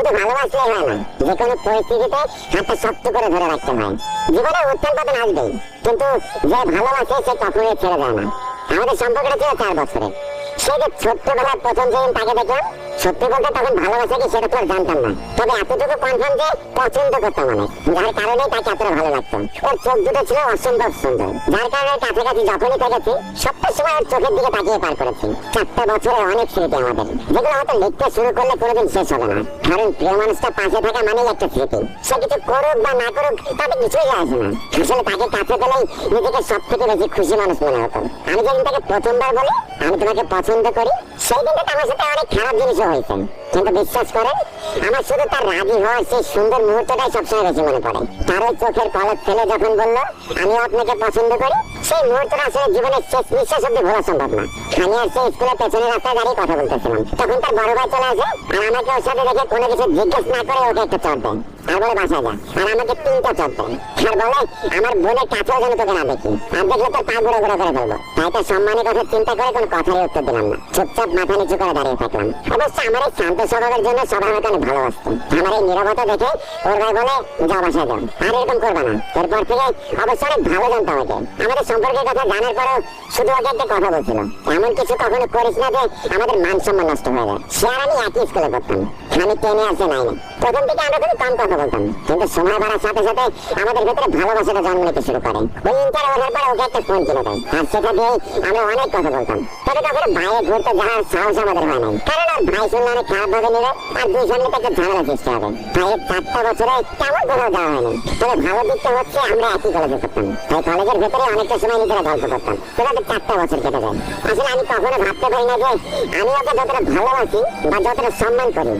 শুধু ভালোবাসলে হয় না যে কোনো পরিস্থিতিতে হাতটা শক্ত করে ধরে রাখতে হয়। জীবনে উত্থান পতন আসবেই, কিন্তু যে ভালোবাসে সে কখনোই ছেড়ে যায় না। আমাদের সম্পর্কটা ছিল চার বছরে সে যে ছোট্টবেলার প্রথম যেদিন তাকে দেখলাম সত্যি বলতে তখন ভালোবাসা কি সেটা তো জানতাম না। তবে এতটুকু কনফার্ম যে পছন্দ করতাম অনেক। যার কারণে তাকে এতটা ভালো লাগতো ওর চোখ দুটো ছিল অসম্ভব সুন্দর। যার কারণে কাছাকাছি যখনই থেকেছি সবটা সময় ওর চোখের দিকে তাকিয়ে পার করেছি। চারটা বছরে অনেক স্মৃতি আমাদের। যেগুলো হয়তো লিখতে শুরু করলে কোনোদিন শেষ হবে না। কারণ প্রিয় মানুষটা পাশে থাকা মানেই একটা স্মৃতি। সে কিছু করুক বা না করুক, তাতে কিছুই আসে না। আসলে তাকে কাছে পেলেই নিজেকে সব থেকে বেশি খুশি মানুষ মনে হতো। আমি যেদিন তাকে প্রথমবার বলি, আমি তোমাকে পছন্দ করি সেই দিনটা আমার সাথে অনেক খারাপ জিনিসও হয়েছে। কিন্তু বিশ্বাস করেন, আমার শুধু তার রাজি হওয়ার সেই সুন্দর মুহূর্তটাই সবসময় বেশি মনে পড়ে। তার ওই চোখের পলক ফেলে যখন বলল আমি আপনাকে পছন্দ করি, সেই মুহূর্তটা আসলে জীবনের শেষ নিঃশ্বাস অব্দি ভোলা সম্ভব না। আমি আর সেই স্কুলের পেছনে রাস্তায় দাঁড়িয়ে কথা বলতেছিলাম। তখন তার বড় ভাই চলে আসে আর আমাকে ওর সাথে দেখে কোনো কিছু জিজ্ঞেস না করে ওকে একটা চট দেয়। বলে বাসায় যা। আর আমাকে তিনটা চট দেয়। আর বলে, আমার বোনের কাছেও যেন তোকে না দেখি। আর দেখলে তোর পা গুঁড়ো গুঁড়ো করে ফেলব। তাই তার সম্মানের কথা চিন্তা করে কোনো কথারই উত্তর দিলাম না। চুপচাপ মাথা নিচু করে দাঁড়িয়ে থাকলাম। অবশ্য আমার এই শান্ত স্বভাবের জন্য সবাই আমাকে অনেক ভালোবাসতো আমার এই নিরবতা দেখে ওর ভাই বলে, যাও বাসায় যাও। আর এরকম করবে না। এরপর থেকে অবশ্য অনেক ভালো জানতো আমাকে আমাদের সম্পর্কের কথা জানার পরেও শুধু ওকে একটা কথা বলছিল। এমন কিছু কখনো করিস না যে আমাদের মান সম্মান নষ্ট হয়ে যায়। সে আর আমি একই স্কুলে পড়তাম। আমি টেনে আসে নাই। প্রথম থেকে আমরা খুবই কম কথা বলতাম। কিন্তু সময় বাড়ার সাথে সাথে আমাদের ভেতরে ভালোবাসাটা জন্ম নিতে শুরু করে। ওই ইন্টার ওঠার পরে ওকে একটা ফোন কিনে দেয়। আর সেটা দিয়েই আমরা অনেক কথা বলতাম। তবে কখনো বাইরে ঘুরতে যাওয়ার সাহস আমাদের হয় নাই। কারণ আর ভাই শুনলে অনেক খারাপ ভাবে নিবে আর দুই সামনে থেকে ঝামেলা সৃষ্টি হবে। ভাইয়ের চারটা বছরে তেমন কোথাও যাওয়া হয়নি তবে ভালো দিকটা হচ্ছে আমরা একই কলেজে পড়তাম। তাই কলেজের ভেতরে অনেকটা সময় নিজেরা গল্প করতাম। সেটাতে চারটা বছর কেটে যায়। আসলে আমি কখনো ভাবতে পারি না যে আমি ওকে যতটা ভালোবাসি বা যতটা সম্মান করি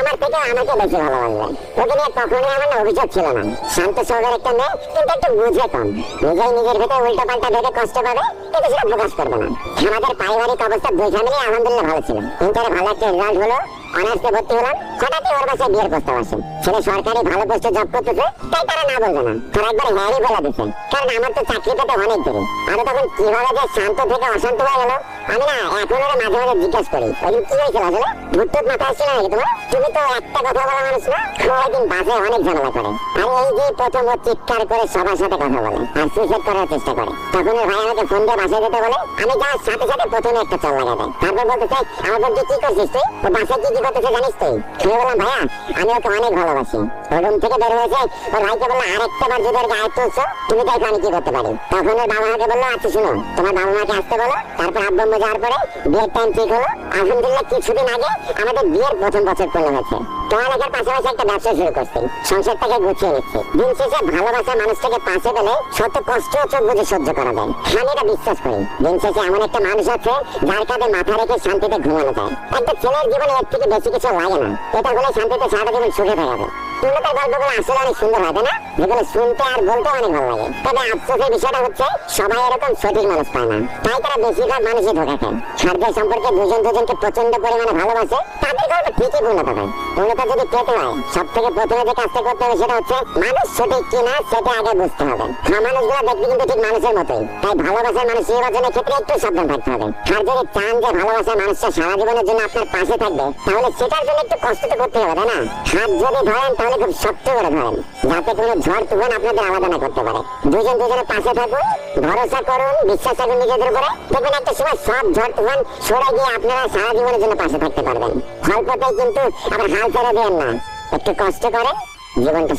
আমার থেকে আমাকে বেশি ভালোবাসবে। ওকে নিয়ে কখনোই আমার না অভিযোগ ছিল না। শান্ত স্বভাবের একটা মেয়ে, কিন্তু একটু বুঝে কম। নিজেই নিজের ভেতরে উল্টো পাল্টা ভেবে কষ্ট পাবে, কিন্তু সেটা প্রকাশ করবে না। আমাদের পারিবারিক অবস্থা দুই ফ্যামিলি আলহামদুলিল্লাহ ভালো ছিল। ইন্টারে ভালো একটা রেজাল্ট হলো অনার্সে ভর্তি হলাম, হঠাৎই ওর বাসায় বিয়ের প্রস্তাব আসে। ছেলে সরকারি ভালো পোস্টে জব করতেছে, তাই তারা না বলবে না। তারা একবার হ্যারি বলে দিচ্ছে। কারণ আমার তো চাকরি পেতে অনেক দেরি। আমি তখন কীভাবে যে শান্ত থেকে অশান্ত হয়ে গেল আমি না এখন ওরা মাঝে মাঝে জিজ্ঞেস করি ওই কি হয়েছিল আসলে ভুট্টুত মাথা আসছিল নাকি তোমার? তুমি তো একটা কথা বলা মানুষ না ওই বাসে অনেক ঝামেলা করে। আর এই যে প্রথম চিৎকার করে সবার সাথে কথা বলে, আর সুইসাইড করার চেষ্টা করে। তখন ভাই আমাকে ফোন দিয়ে বাসায় যেতে বলে, আমি যাওয়ার সাথে সাথে প্রথমে একটা চল লাগা দেয়। তারপর বলতে চাই আমার কি করছিস তুই? বাসায় কি কি করতেছে জানিস তুই? আমি বললাম ভাইয়া? আমি ওকে অনেক ভালোবাসি। ওর রুম থেকে বের হয়েছে, ওর ভাইকে বলল, আরেকটা বার যদি ওর গায়ে তুলছো, তুমি দেখো আমি কি করতে পারি? তখন ওর বাবা মাকে বলল আচ্ছা শুনো, তোমার বাবা মাকে আসতে বলো, তারপর আব্বু আম্মু যাওয়ার পরে বিয়ের টাইম ঠিক হলো। আলহামদুলিল্লাহ কিছুদিন আগে আমাদের বিয়ের প্রথম বছর পূর্ণ হয়েছে পড়ালেখার পাশাপাশি একটা ব্যবসা শুরু করছি। সংসারটাকে গুছিয়ে নিচ্ছি। দিন শেষে ভালোবাসা মানুষটাকে পাশে পেলে শত কষ্ট চোখ বুঝে সহ্য করা যায়। আমি এটা বিশ্বাস করি। দিন শেষে এমন একটা মানুষ আছে যার কাঁধে মাথা রেখে শান্তিতে ঘুমানো যায়। একটা ছেলের জীবনে এর থেকে বেশি কিছু লাগে না। এটা হলে শান্তিতে সারাটা জীবন সুখে থাকা যেগুলো শুনতে আর বলতে অনেক ভালো লাগে। তবে আফসোসের বিষয়টা হচ্ছে, সবাই এরকম সঠিক মানুষ পায় না। তাই তারা বেশিরভাগ মানুষই ধোকা খায়। সার্জার সম্পর্কে দুজন দুজনকে প্রচণ্ড পরিমাণে ভালোবাসে। তাদের গল্প ঠিকই পূর্ণতা পায় যদি পেতে হয় সব থেকে প্রথমে যে কাজটা করতে হবে সেটা হচ্ছে মানুষ সঠিক কিনা সেটা আগে বুঝতে হবে। হ্যাঁ মানুষগুলো দেখবি কিন্তু ঠিক মানুষের মতোই। তাই ভালোবাসার মানুষ নির্বাচনের ক্ষেত্রে একটু সাবধান থাকতে হবে। আর যদি চান যে ভালোবাসার মানুষটা সারা জীবনের জন্য আপনার পাশে থাকবে, তাহলে সেটার জন্য একটু কষ্ট তো করতে হবে না? হাত যদি ধরেন, তাহলে খুব শক্ত করে ধরেন, যাতে কোনো ঝড়, তুফান আপনাদের আলাদা না করতে পারে। দুজন দুজনের পাশে থাকুন ভরসা করুন, বিশ্বাস রাখুন নিজেদের উপরে। দেখবেন একটা সময় সব ঝড় তুফান সরে গিয়ে আপনারা সারা জীবনের জন্য পাশে থাকতে পারবেন। অল্পতেই কিন্তু আবার হাল ছেড়ে দেন না। একটু কষ্ট করেন জীবনটা